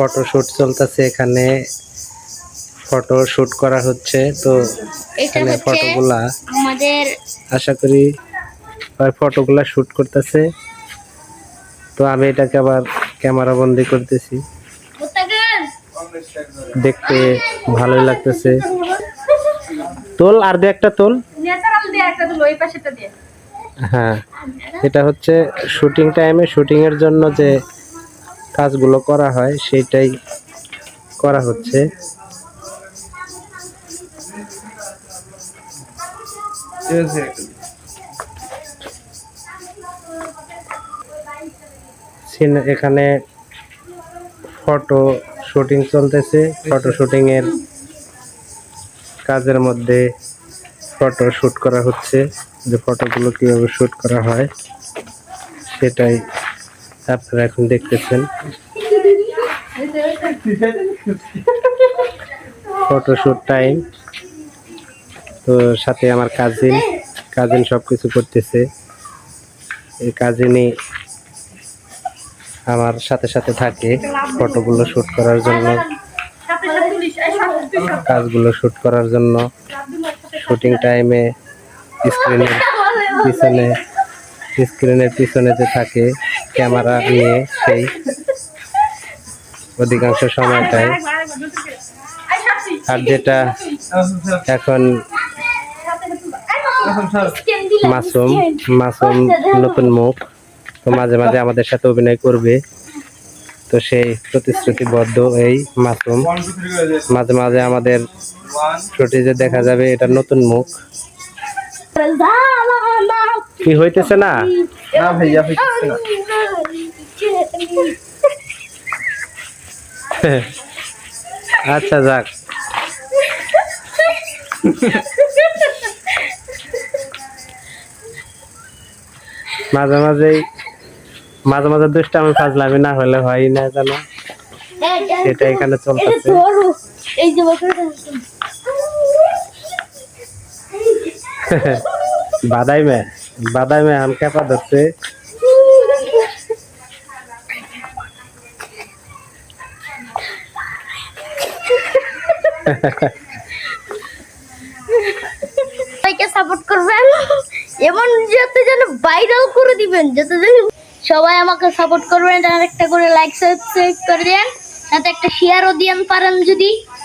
Photo shoot চলতেছে এখানে। Photo shoot করা হচ্ছে তো এখানে ফটোগুলা আমাদের আশা করি ফটোগুলা শুট করতেছে। তো আমি এটাকে আবার ক্যামেরা বন্দি করতেছি। দেখতে ভালোই লাগতেছে। তোল আর দে একটা তোল। হ্যাঁ এটা হচ্ছে শুটিং টাইমে শুটিং এর জন্য যে কাজগুলো করা হয় সেইটাই করা হচ্ছে। এখানে ফটো শুটিং চলতেছে। ফটো শুটিং এর কাজের মধ্যে ফটো শুট করা হচ্ছে। যে ফটোগুলো কীভাবে শুট করা হয়, সেটাই আপনারা এখন দেখতেছেন। ফটো শুট টাইম তো সাথে আমার কাজিন কাজিন সব কিছু করতেছে। এই কাজিনই আমার সাথে সাথে থাকে ফটোগুলো শুট করার জন্য। কাজগুলো শুট করার জন্য। শুটিং টাইমে স্ক্রিনের পিছনে স্ক্রিনের পিছনে যে থাকে ক্যামেরা নিয়ে সেই অধিকাংশ সময়টাই। আর যেটা এখন মাসুম মাসুম নতুন মুখ, তো মাঝে মাঝে আমাদের সাথে অভিনয় করবে। তো সেই প্রতিশ্রুতিবদ্ধ এই মাসুম। মাঝে মাঝে আমাদের ফুটেজে দেখা যাবে, এটা নতুন মুখ। কি হইতেছে না? না ভাইয়া, হইতেছে না। আচ্ছা যাক। মাঝে মাঝেই মাঝে মাঝে দুষ্টা আমি ফাজলামি না হলে হয় না জানো? সেটা এখানে চলতেছে। এই যে বাদাই মে বাদাই মে আম খেপা ধরছে। সবাইকে সাপোর্ট করবেন এবং যাতে যেন ভাইরাল করে দিবেন, যাতে সবাই আমাকে সাপোর্ট করবেন আর একটা করে লাইক সাবস্ক্রাইব করে দেন সাথে একটা শেয়ারও দিয়েন পারেন যদি।